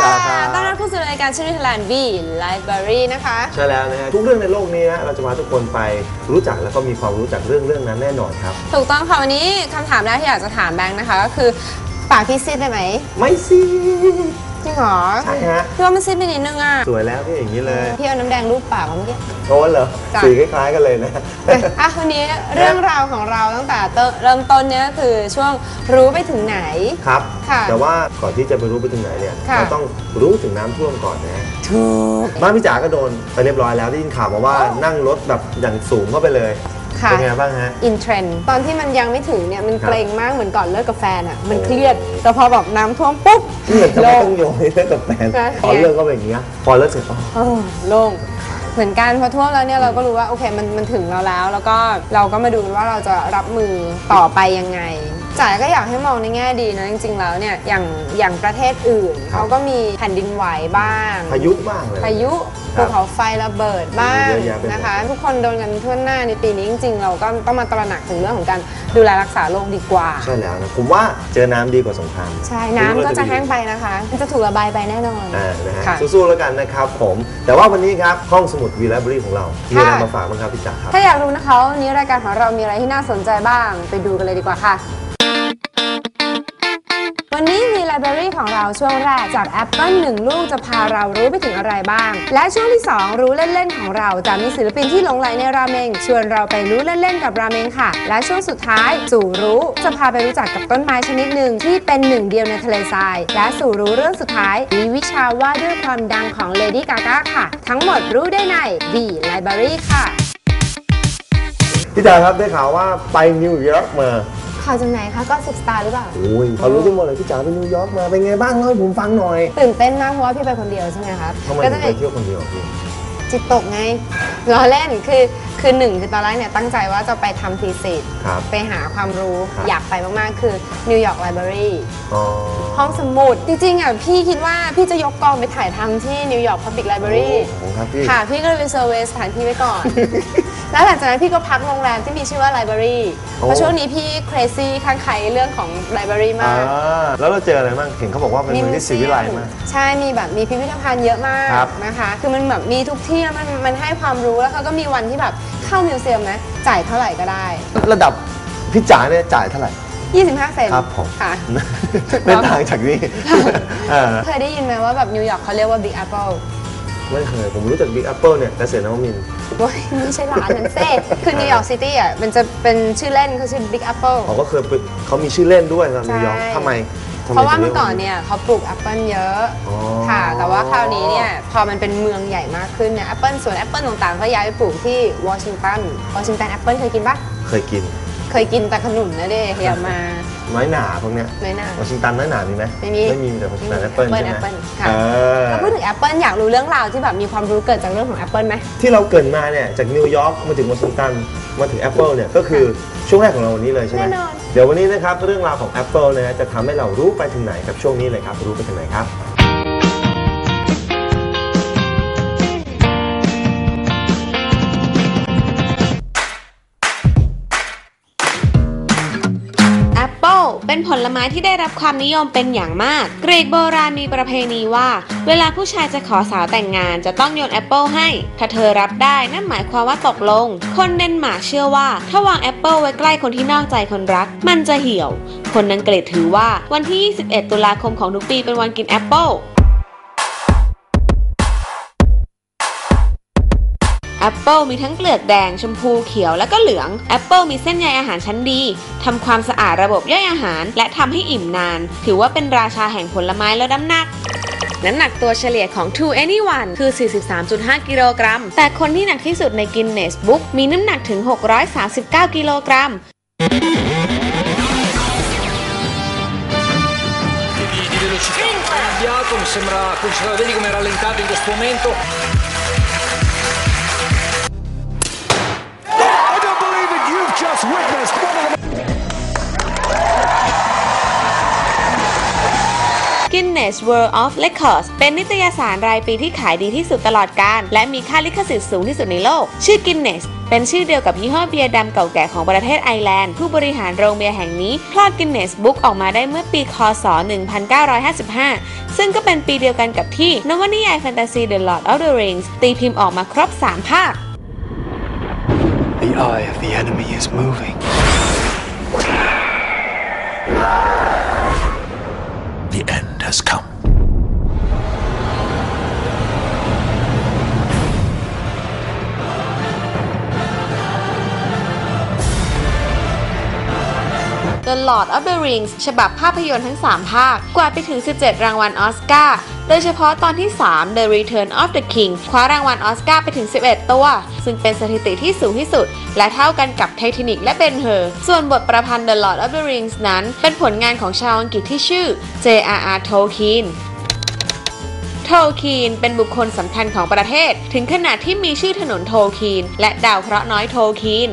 จ๋าครับต้อนรับเข้าสู่รายการชื่อไทยแลนด์ V Library นะคะ ใช่แล้วนะฮะทุกเรื่องในโลกนี้นะเราจะพาทุกคนไปรู้จักแล้วก็มีความรู้จักเรื่องเรื่องนั้นแน่นอนครับ ถูกต้องค่ะวันนี้คำถามแรกที่อยากจะถามแบงค์นะคะก็คือปากพี่ซีดได้ไหม ไม่สิ จริงเหรอใช่ฮะพี่ว่ามันซีดไปนิดนึงอะสวยแล้วพี่อย่างนี้เลยพี่เอาน้ำแดงรูปปากมาเมื่อกี้ โอ้เหรอจ้ะสีคล้ายๆกันเลยนะอะวันนี้เรื่องราวของเราตั้งแต่เริ่มเริ่มต้นเนี่ยก็คือช่วงรู้ไปถึงไหนครับค่ะแต่ว่าก่อนที่จะไปรู้ไปถึงไหนเนี่ยค่ะเราต้องรู้ถึงน้ำท่วมก่อนนะฮะถูกบ้านพี่จ๋าก็โดนไปเรียบร้อยแล้วได้ยินข่าวมาว่าโอ้นั่งรถแบบอย่างสูงเข้าไปเลย ค่ะ เป็นไงบ้างฮะ อินเทรนด์ตอนที่มันยังไม่ถึงเนี่ยมันครับ เกรงมากเหมือนก่อนเลิกกับแฟนอะมันโอ้เครียด แต่พอแบบน้ำท่วมปุ๊บเหมือนจะโล่ไม่ง ต้องโยนให้เลิกกับแฟนใช่พอเลิกก็เป็นอย่างเงี้ยพอเลิกเสร็จอ๋อ เออโล่งเหมือนกันพอท่วมแล้วเนี่ยเราก็รู้ว่าโอเคมันมันถึงเราแล้ว แล้วก็เราก็มาดูกันว่าเราจะรับมือต่อไปยังไง จ๋าก็อยากให้มองในแง่ดีนะจริงๆแล้วเนี่ยอย่างอย่างประเทศอื่นครับ เขาก็มีแผ่นดินไหวบ้าง พายุบ้างเลย พายุครัภูบเขาไฟระเบิดบ้างเยอะแยะไปหมด นะคะ ทุกคนโดนกันทั่วหน้าในปีนี้จริงๆ เราก็ต้องมาตระหนักถึงเรื่องของการดูแลรักษาโรคดีกว่า ใช่แล้วนะผมว่าเจอน้ำดีกว่าสงครามใช่น้ำก็จะแห้งไปนะคะมันจะถูกระบายไปแน่นอนอ่านะฮะค่ะ สู้ๆแล้วกันนะครับผม แต่ว่าวันนี้ครับห้องสมุดวีไลบรารีของเรา มีอะไรค่ะ มาฝากบ้างครับพี่จ๋าครับ ถ้าอยากรู้นะคะว่าวันนี้รายการของเรามีอะไรที่น่าสนใจบ้าง ไปดูกันเลยดีกว่าค่ะวันนี้มี Library ของเราช่วงแรกจาก Apple 1ลูกจะพาเรารู้ไปถึงอะไรบ้าง และช่วงที่ 2 รู้เล่น ๆ ของเราจะมีศิลปินที่หลงไหลในราเมง ชวนเราไปรู้เล่น ๆ กับราเมงค่ะ และช่วงสุดท้ายสู่รู้จะพาไปรู้จักกับต้นไม้ชนิดหนึ่งที่เป็นหนึ่งเดียวในทะเลทราย และสู่รู้เรื่องสุดท้ายมีวิชาว่าด้วยความดังของ Lady Gaga ค่ะ ทั้งหมดรู้ได้ใน V Library ค่ะพี่จ๋าครับได้ข่าวว่าไปนิวยอร์กมา ข่าวจากไหนคะก็สุดสตาร์หรือเปล่า โอ้ยเขารู้กันหมดเลยพี่จ๋าไปนิวยอร์กมาเป็นไงบ้างเล่าให้ผมฟังหน่อยตื่นเต้นมากเพราะว่าพี่ไปคนเดียวใช่ไหมครับทำไมก็ถึจะงเป็ไปนเที่ยวคนเดียวพี่จิตตกไงล้อเล่นคือคือหนึ่งคือตอนแรกเนี่ยตั้งใจว่าจะไปทำทีสิทธ์ครับ ไปหาความรู้ครับ อยากไปมากๆ คือนิวยอร์กไลบรารีอ๋อห้องสมุด จริงๆอะพี่คิดว่าพี่จะยกกองไปถ่ายทำที่นิวยอร์กพับบิ c ไลบรารี โอ้โหครับพี่ ค่ะ พี่ก็เลยไปเซอร์เวย์สถานที่ไว้ก่อน แล้วหลังจากนั้นพี่ก็พักโรงแรมที่มีชื่อว่าไลบรารีโอ้ เพราะช่วงนี้พี่ crazy ข้างใครเรื่องของไลบรารีมาอ่ากแล้วเราเจออะไรบ้าง เห็นเขาบอกว่าเป็นเมืองที่สีวิไลมาก ใช่มีแบบมีพิพิธภัณฑ์เยอะมากครับ นะคะ คือมันแบบมีทุกที่แล้วมันมันให้ความรู้แล้วเขาก็มีวันที่แบบเข้ามิวเซียมนะจ่ายเท่าไหร่ก็ได้ ระดับพี่จ๋าเนี่ยจ่ายเท่าไหร่ 25 เซนต์ครับผม ค่ะไม่ต่างจากนี้เออเคยได้ยินไหมว่าแบบนิวยอร์กเขาเรียกว่า Big Apple ไม่เคย ผมรู้จักบิ๊กแอปเปิลเนี่ยเกษตรนวมินทร์ โอ้ยไม่ใช่ร้านนั้นเซ่คือนิวยอร์กซิตี้อะมันจะเป็นชื่อเล่นเขาชื่อ Big Apple เขาก็เคยไปเขามีชื่อเล่นด้วยครับใช่นิวยอร์กทำไมทำไเพราะว่าถึงเมื่รีอยก่อนเนี่ยเขาปลูกแอปเปิลเยอะอ๋อ ค่ะ แต่ว่าคราวนี้เนี่ยพอมันเป็นเมืองใหญ่มากขึ้นเนี่ยแอปเปิลสวนแอปเปิลต่างๆก็ย้ายไปปลูกที่วอชิงตันวอชิงตันแอปเปิลเคยกินปะเคยกิน เคยกินแต่ขนุนนะเด้อย่ามา น้อยหนาพวกเนี้ยน้อยหน้าวอชิงตันน้อยหนามีไหมไม่มีไม่มีแต่วอชิงตันแอปเปิล Apple ใช่ไหม Apple ค่ะเออถ้าพูดถึงแอปเปิลอยากรู้เรื่องราวที่แบบมีความรู้เกิดจากเรื่องของแอปเปิลไหมที่เราเกรินมาเนี่ยจากนิวยอร์กมาถึงวอชิงตันมาถึงแอปเปิลเนี่ยก็คือช่วงแรกของเราวันนี้เลยใช่ไหมแน่นอนเดี๋ยววันนี้นะครับเรื่องราวของ Apple นะฮะจะทำให้เรารู้ไปถึงไหนกับช่วงนี้เลยครับรู้ไปถึงไหนครับ เป็นผลไม้ที่ได้รับความนิยมเป็นอย่างมาก กรีกโบราณมีประเพณีว่า เวลาผู้ชายจะขอสาวแต่งงานจะต้องโยนแอปเปิลให้ ถ้าเธอรับได้นั่นหมายความว่าตกลง คนเดนมาร์กเชื่อว่า ถ้าวางแอปเปิลไว้ใกล้คนที่นอกใจคนรัก มันจะเหี่ยว คนอังกฤษถือว่าวันที่ 21 ตุลาคมของทุกปีเป็นวันกินแอปเปิล แอปเปิลมีทั้งเปลือกแดง ชมพูเขียวและก็เหลืองแอปเปิลมีเส้นใยอาหารชั้นดีทำความสะอาดระบบย่อยอาหาร และทำให้อิ่มนาน ถือว่าเป็นราชาแห่งผลไม้แลดน้ำหนักน้ำหนักตัวเฉลี่ยของ To Anyone คือ 43.5 กิโลกรัม แต่คนที่หนักที่สุดใน Guinness Book มีน้ำหนักถึง 639 กิโลกรัม di, di velocità. Ha cambiato, mi sembra, vedi come è rallentato in questo momento. Guinness World of Records เป็นนิตยสารรายปีที่ขายดีที่สุดตลอดกาลและมีค่าลิขสิทธิ์สูงที่สุดในโลก ชื่อ Guinness เป็นชื่อเดียวกับยี่ห้อเบียร์ดำเก่าแก่ของประเทศไอร์แลนด์ ผู้บริหารโรงเบียร์แห่งนี้คลอด Guinness Book ออกมาได้เมื่อปีคศ 1955 ซึ่งก็เป็นปีเดียวกันกับที่นวนิยายแฟนตาซี The Lord of the Rings ตีพิมพ์ออกมาครบ 3 ภาค The eye of the enemy is moving. The end has come. The Lord of the Rings ฉบับภาพยนตร์ทั้ง 3 ภาค กวาดไปถึง 17 รางวัลออสการ์ โดยเฉพาะตอนที่ 3 The Return of the King คว้ารางวัลออสการ์ไปถึง 11 ตัว ซึ่งเป็นสถิติที่สูงที่สุด และเท่ากันกับไททานิกและเบนเฮอร์ส่วนบทประพันธ์ The Lord of the Rings นั้น เป็นผลงานของชาวอังกฤษที่ชื่อ J.R.R. Tolkien โทคีนเป็นบุคคลสำคัญของประเทศ ถึงขนาดที่มีชื่อถนนโทคีนและดาวเคราะห์น้อยโทคีน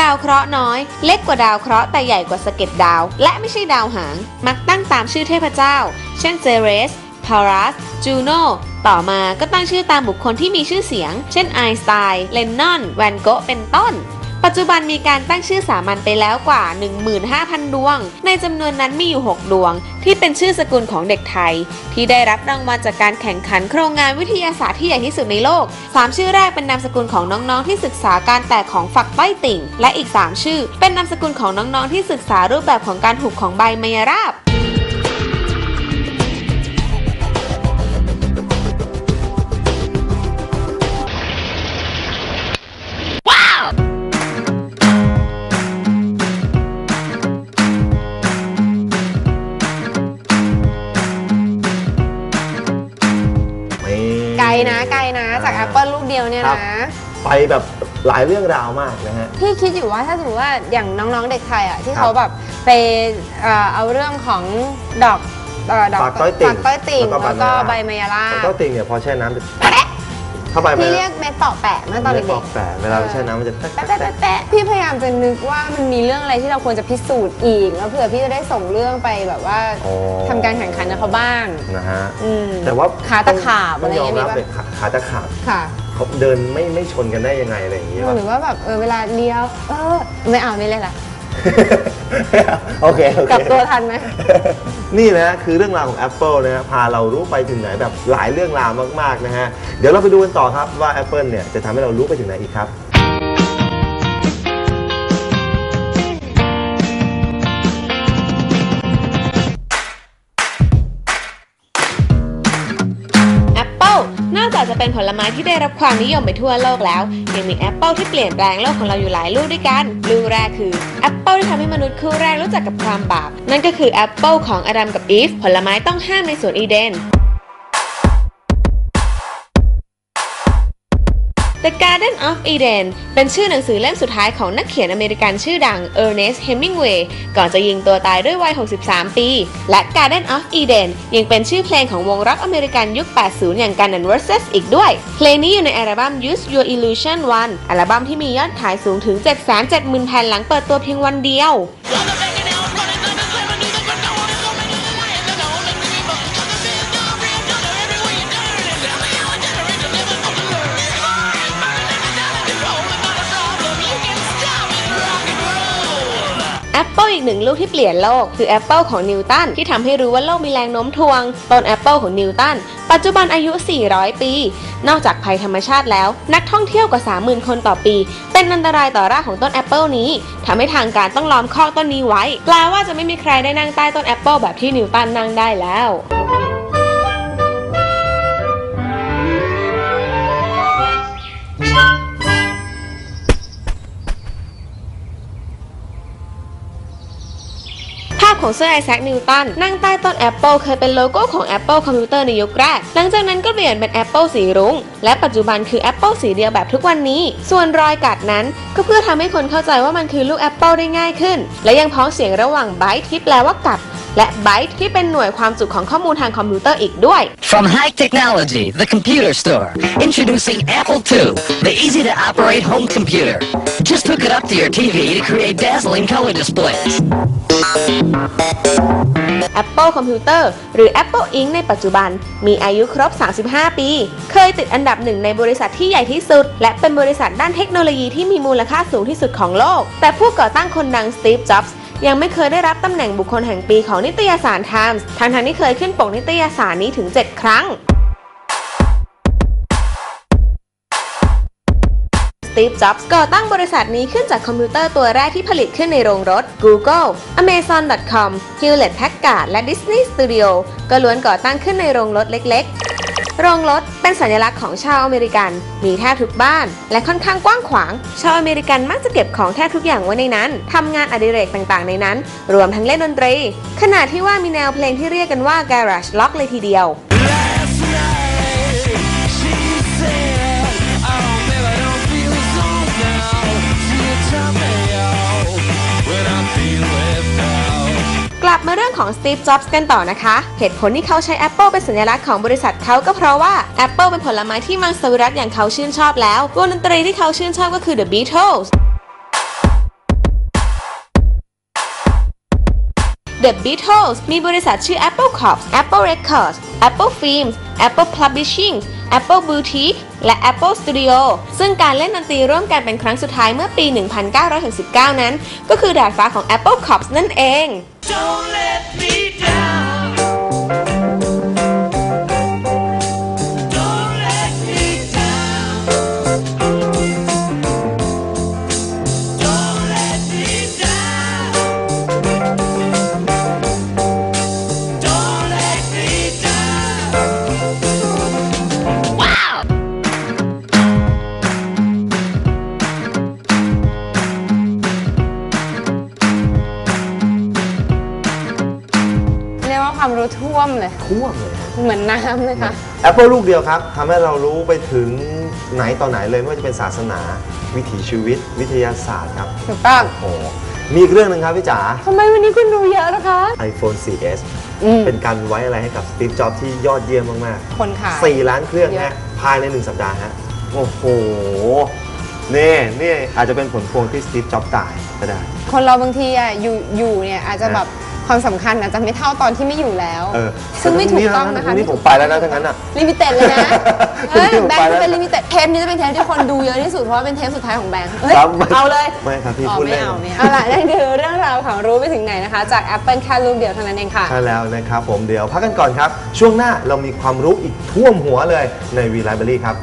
ดาวเคราะห์น้อย เล็กกว่าดาวเคราะห์แต่ใหญ่กว่าสะเก็ดดาว และไม่ใช่ดาวหาง มักตั้งตามชื่อเทพเจ้า เช่นเซเรสพารัส จูโน ต่อมาก็ตั้งชื่อตามบุคคลที่มีชื่อเสียง เช่นไอน์สไตน์เลนนอน แวนโกะ เป็นต้น ปัจจุบันมีการตั้งชื่อสามัญไปแล้วกว่า 15,000 ดวง ในจำนวนนั้นมีอยู่ 6 ดวง ที่เป็นชื่อสกุลของเด็กไทย ที่ได้รับรางวัลจากการแข่งขันโครงงานวิทยาศาสตร์ที่ใหญ่ที่สุดในโลก 3 ชื่อแรกเป็นนามสกุลของน้องๆ ที่ศึกษาการแตกของฝักใต้ติ่ง และอีก 3 ชื่อ เป็นนามสกุลของน้องๆ ที่ศึกษารูปแบบของการหุบของใบไมยราบ เดียวเนี่ยครับ นะ ไปแบบหลายเรื่องราวมากนะฮะ พี่คิดอยู่ว่าถ้าสมมติว่าอย่างน้องๆเด็กไทยอะที่ครับเขาแบบไปเอ่อเอาเรื่องของดอกเอ่อดอกปากต้อยติ่งปากต้อยติ่งแล้วก็แล้วก็ใบใบไมมายาราแล้วก็ติ่งเนี่ยพอแช่น้ำจะเข้าไปไหมพี่เรียกเม็ดเปาะแปะเมื่อตอนไม่เด็บอกกแปะเวลาแช่น้ำมันจะแป๊ะๆแปะแป๊ะแปะแป๊ะแปะพี่พยายามจะนึกว่ามันมีเรื่องอะไรที่เราควรจะพิสูจน์อีก แล้วเผื่อพี่จะได้ส่งเรื่องไปแบบว่าอ๋อทำการแข่งขันกับเขาบ้าง นะฮะอืมแต่ว่าขาตะขาบต้องยอมรับอะไรเลอยย่างงี้ขาขาตะขาบ ค่ะ เขาเดินไม่ไม่ชนกันได้ยังไงอะไรอย่างเงี้ยหรือว่าแบบเออเวลาเลี้ยวเออไม่เอาไม่เล่นละโอเคโอเคกลับตัวทันไหม นี่นะคือเรื่องราวของ Apple นะฮะพาเรารู้ไปถึงไหนแบบหลายเรื่องราวมากๆนะฮะ เดี๋ยวเราไปดูกันต่อครับว่า Apple เนี่ยจะทำให้เรารู้ไปถึงไหนอีกครับ จะเป็นผลไม้ที่ได้รับความนิยมไปทั่วโลกแล้ว ยังมีแอปเปิลที่เปลี่ยนแปลงโลกของเราอยู่หลายลูกด้วยกัน ลูกแรกคือแอปเปิลที่ทำให้มนุษย์คู่แรกรู้จักกับความบาป นั่นก็คือแอปเปิลของอดัมกับอีฟผลไม้ต้องห้ามในสวนอีเดน The Garden of Eden เป็นชื่อหนังสือเล่มสุดท้ายของนักเขียนอเมริกันชื่อดัง Ernest Hemingway ก่อนจะยิงตัวตายด้วยวัย 63 ปี และ Garden of Eden ยังเป็นชื่อเพลงของวงร็อกอเมริกันยุค 80 อย่าง Guns N' Roses อีกด้วย เพลงนี้อยู่ในอัลบั้ม Use Your Illusion 1 อัลบั้มที่มียอดขายสูงถึง 770,000 แผ่นหลังเปิดตัวเพียงวันเดียว แอปเปิลอีกหนึ่งลูกที่เปลี่ยนโลก คือแอปเปิลของนิวตันที่ทำให้รู้ว่าโลกมีแรงโน้มถ่วง ต้นแอปเปิลของนิวตันปัจจุบันอายุ 400 ปี นอกจากภัยธรรมชาติแล้ว นักท่องเที่ยวกว่า 30,000 คนต่อปี เป็นอันตรายต่อรากของต้นแอปเปิลนี้ทำให้ทางการต้องล้อมคอกต้นนี้ไว้ แปลว่าจะไม่มีใครได้นั่งใต้ต้นแอปเปิลแบบที่นิวตันนั่งได้แล้วาพของเซอร์ไอแซคนิวตันนั่งใต้ต้นแอปเปิลเคยเป็นโลโก้ของ Apple คอมพิวเตอร์ในยุคแรก หลังจากนั้นก็เปลี่ยนเป็น Apple สีรุง้ง และปัจจุบันคือ Apple สีเดียวแบบทุกวันนี้ ส่วนรอยกัดนั้นก็เพื่อทำให้คนเข้าใจว่ามันคือลูกแอปเปิลได้ง่ายขึ้น และยังพ้องเสียงระหว่างไบท์ที่แปลว่ากัด และ byte ที่เป็นหน่วยความจุของข้อมูลทางคอมพิวเตอร์อีกด้วย From high technology, the computer store, introducing Apple II, the easy to operate home computer. Just hook it up to your TV to create dazzling color displays. Apple Computer หรือ Apple Inc. ในปัจจุบัน มีอายุครบ 35 ปี เคยติดอันดับหนึ่งในบริษัทที่ใหญ่ที่สุด และเป็นบริษัทด้านเทคโนโลยีที่มีมูลค่าสูงที่สุดของโลก แต่ผู้ก่อตั้งคนดัง Steve Jobs ยังไม่เคยได้รับตำแหน่งบุคคลแห่งปีของนิตยสาร Times ทั้งๆที่เคยขึ้นปกนิตยสารนี้ถึง 7 ครั้ง Steve Jobs ก่อตั้งบริษัทนี้ขึ้นจากคอมพิวเตอร์ตัวแรกที่ผลิตขึ้นในโรงรถ Google Amazon.com Hewlett Packard และ Disney Studio ก็ล้วนก่อตั้งขึ้นในโรงรถเล็ก ๆ โรงรถเป็นสัญลักษณ์ของชาวอเมริกัน มีแทบทุกบ้าน และค่อนข้างกว้างขวาง ชาวอเมริกันมักจะเก็บของแทบทุกอย่างไว้ในนั้นทำงานอดิเรกต่างๆ ในนั้น รวมทั้งเล่นดนตรี ขณะที่ว่ามีแนวเพลงที่เรียกกันว่า Garage Rock เลยทีเดียว กลับมาเรื่องของ Steve Jobs กันต่อนะคะ เหตุผลที่เขาใช้ Apple เป็นสัญลักษณ์ของบริษัทเขาก็เพราะว่า Apple เป็นผลไม้ที่มังสวิรัตอย่างเขาชื่นชอบแล้ววงดนตรีที่เขาชื่นชอบก็คือ The Beatles The Beatles มีบริษัทชื่อ Apple Corp Apple Records Apple Films Apple Publishing Apple Boutique และ Apple Studio ซึ่งการเล่นดนตรีร่วมกันเป็นครั้งสุดท้ายเมื่อปี 1969 นั้น ก็คือดาดฟ้าของ Apple Corps นั่นเอง Don't let me down. เลยฮะเหมือนน้ำเลยค่ะ Apple ลูกเดียวครับทำให้เรารู้ไปถึงไหนต่อไหนเลยไม่ว่าจะเป็นศาสนา วิถีชีวิต วิทยาศาสตร์ครับถูกต้อง โอ้โหมีอีกเรื่องหนึ่งครับพี่จ๋า ทำไมวันนี้คุณดูเยอะนะคะ iPhone 4S อืม เป็นการไว้อะไรให้กับ Steve Jobs ที่ยอดเยี่ยมมากคนขาย ๆ 4 ล้านเครื่องเยฮะอะภายใน 1 สัปดาห์ฮะ โอ้โหนี่นี่อาจจะเป็นผลพวงที่ Steve Jobs ตายก็ได้ คนเราบางทีอะอยู่อยู่เนี่ยอาจจะแบบ ความสำคัญอาจจะไม่เท่าตอนที่ไม่อยู่แล้ว เออซึ่งไม่ถูกต้องนะคะพรุ่งนี้ผมไปแล้วนะทั้งนั้นอะ ลิมิเต็ดเลยนะพรุ่งเฮ้ยนี้ผมแบงไปค์แล้วจะเป็นลิมิเต็ดเทปนี้จะเป็นเทปที่คนดูเยอะที่สุดเพราะว่าเป็นเทปสุดท้ายของแบงค์เฮ้ยครับเอาเลยไม่ครับพี่อ๋อพูดไม่เล่น เอาไม่เอาเอาล่ะนั่นคือเรื่องราวของรู้ไปถึงไหนนะคะ จาก Apple แค่ลูกเดียวเท่านั้นเองค่ะ ใช่แล้วนะครับผมเดี๋ยวพักกันก่อนครับ ช่วงหน้าเรามีความรู้อีกท่วมหัวเลยใน V Library ครับ